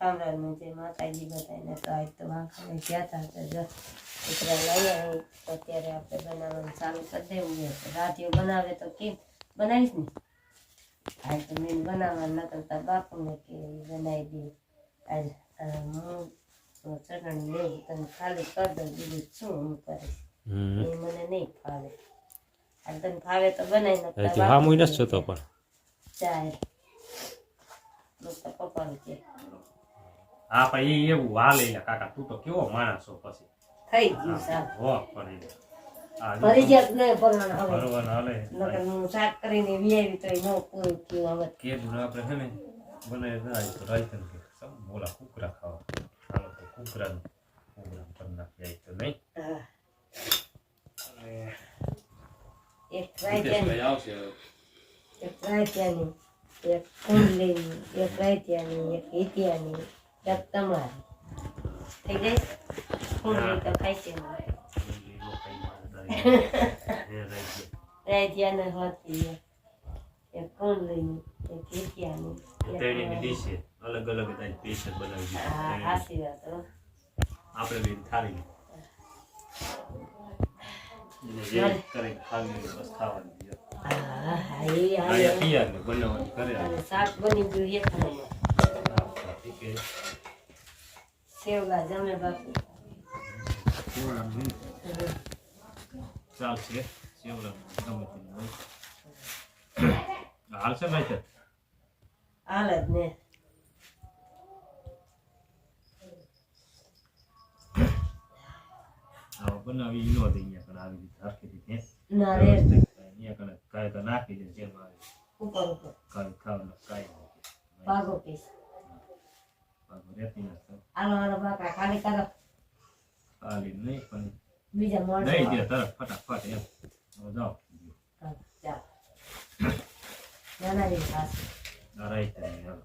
કામરાજને જે માતાજી બધાને તો આજ તો વાંખાને ગયા હતા તો જો કૂતરા લઈ આવી તો અત્યારે આપણે બનાવવાનું ચાલુ કરી દેવું રાતીઓ બનાવે તો કેમ? બનાવીશ ને? આજ તો મેં બનાવવા ન કરતા બાપુને કે બનાવી દે. આજ હું ચટણી લેવું તને ખાલી કરી દઉં બીજું શું હું કરીશ? હમ. એ મને નહીં ફાવે. આ તને ફાવે તો બનાવી નાખતા હા મુઈ નથી જોતો પણ. મસ્ત પપ્પાનું છે હા પણ એ એવું લઈ લે કાકા તું તો કેવો માણસ છો પછી. થઈ ગયું સાહેબ હો પણ આ ભરી જાય ને ભરવાનું હવે. ભરવાનું હાલે. નકર હું શાક કરીને વિયાવી તો એ ન પૂરું થયું હવે. કેદું આપણે છે ને બનાવી ના તો રાઈત ને સમ બોલા કુકરા ખાવા. હાલો તો કુકરાનું પ્રોગ્રામ કરી નાખી તો નહીં. એક રાયતાની વિદેશભાઈ આવશે એક એક કુંડલીની એક રાયતાની એક તમારી. થઈ ગઈ? કુંડલી તો ખાય છે ને. રાયતાને હોતી એક કુંડલીની એક હિતિયાની તેણીની ડીશ છે. અલગ અલગ બનાવી હા હાસી વાત આપણે બી થાળી જે કરે ખાવી બસ ખાવાની હા હા એ આ હાલે. બનાવવાની કરે શાક બની ગયું એક નંબર સેવલા જમે બાપુ. નહીં. ચાલશે સેવડા ગમે. હાલશે ભાઈ હાલ જ ને. બનાવી નો દે અહીંયા કણ આવી રીતે રાખી દીધી ના રે. અહીંયા કણ કાંઈ તો નાખી દે જેમ આવે. ઉપર ઉપર. કાંઈ ખાવાનું કાંઈ ભાગો પીસ. પાછું રહેતી નથી આલો આલો બાકા ખાલી કરો ખાલી નહીં પણ બીજા મોઢ નહીં દે તરત ફટાફટ એમ હવે જાઓ ચાલ નાના રી ખાસ આ રાઈત નહીં હાલો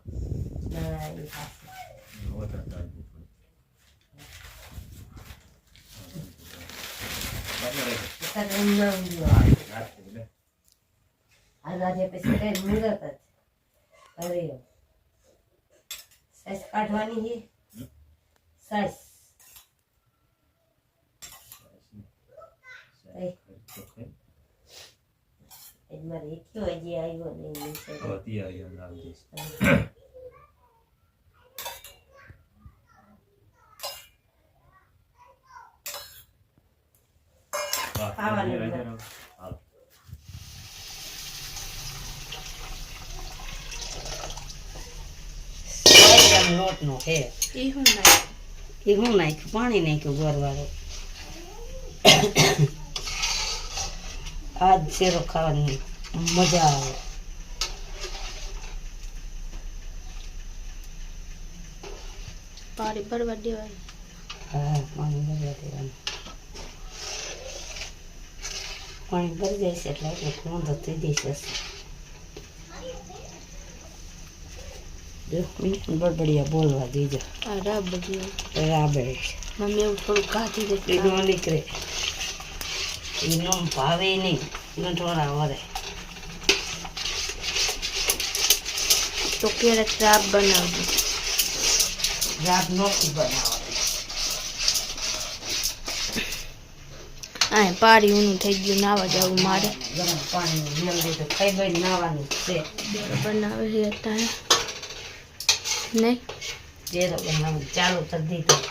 નાના રી ખાસ વધારે ચાલતી થોડી. બાકી રાઈત. તો એમ ના ઊંઘ્યો રાખી દે. આજ આજે પછી કઈ મુહૂર્ત જ અરે સાઈઝ કાઢવાની છે. સાઈઝ મારે એક્યો હજી આવ્યો નહીં નીચે. હવે તૈયારી અંદર આવી જઈશ. વાહ, ખાવાની રાઈત. લોટનો છે એ હું નાખ એ હું નાખ્યું? પાણી નાખ્યું ગોરવાળો આજ શેરો ખાવાની મજા આવે. પાણી ભરવા દેવાની. હા પાણી ભરવા દેવાનું. પાણી ભરી જાય છે એટલે એટલે વાંધો થઈ જશે. જો મીઠ બોલવા દેજો આ રાબ બધી રાબે મમ્મી એવું થોડું કાઢી દે એ ન નીકળે. એ નો ભાવે નહીં. ગંઠોરા વરે. તો ક્યારેક રાબ બનાવજો. રાબ નોખી બનાવવાની આ પાડી ઊનું થઈ ગયું નાવા જવું મારે. ગરમ પાણી મેળ તો ખાઈ ગઈ નાવાનું છે. બનાવે છે અત્યારે. નહીં જેરો બનાવવાનું ચાલુ કરી દીધું.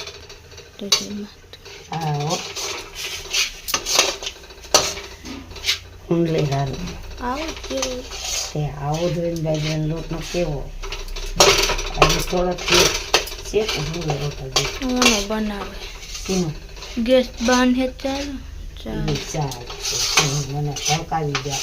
આવો હા હારું આવો કેવું તે આવો જોઈને બાજરાનો લોટનો કેવો. આજે છે રોટ હજી બનાવે. સીનું ગેસ બાંધે ચાલો. ચાલો ચાલ. મને ભડકાવી દે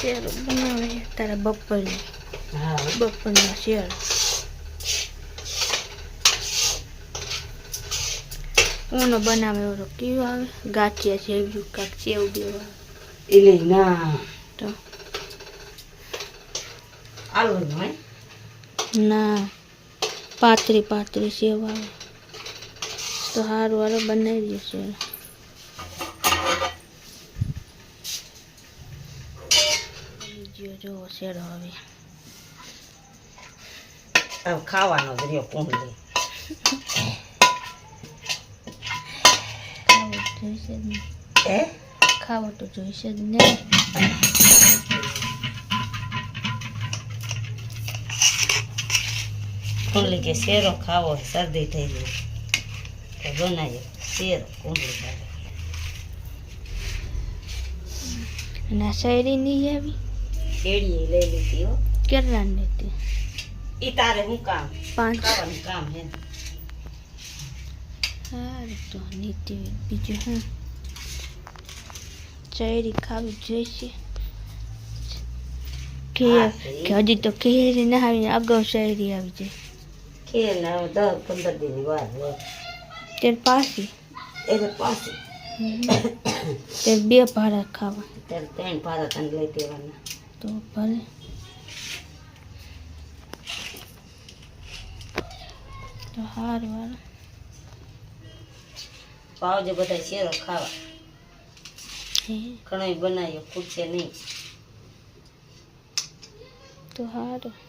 શેરો બનાવે તારા બપોરની. બપોરના શેરો. ઊનો બનાવે એવો કેવું આવે? ગાંઠિયા જેવું કાંક સેવ દેવા. એટલે ના. તો? આલુ નું. પાતળી પાતળી સેવ આવે. તો સારું હારું બનાવી દેશે ગયો જો શેરો હવે. હવે ખાવાનો જ રહ્યો કુંડલી જોઈશે જ ને હે? ખાવો તો જોઈશે જ ને કુંડલી કે શેરો ખાવો શરદી થઈ ગઈ તો બનાવીએ. શેરો કુંડલી ખાવે અને આ શાયરી નહીં આવી. કેળીએ લઈ લીધી હો. કેટલા લીધી ઈ તારે હું કામ? પાંચ. ખાવાનું કામ હે. સારું તો નીતિ બીજું હું? ચેરી ખાવી જોઈશે. કે કે હજી તો કેરી ના આવીને અગાઉ શેરી આવી જાય. ખેર ને દસ પંદર દિન વાર હોય. ત્યારે એટલે પાછી તે બે ભાડા ખાવા. ત્યારે ત્રણ પારા તને લઈ દેવાના. તો ભલે. તો હારું હારું. પાવજે બધા શેરો ખાવા. ઘણો બનાવ્યો ખૂટશે નહીં. તો હારું.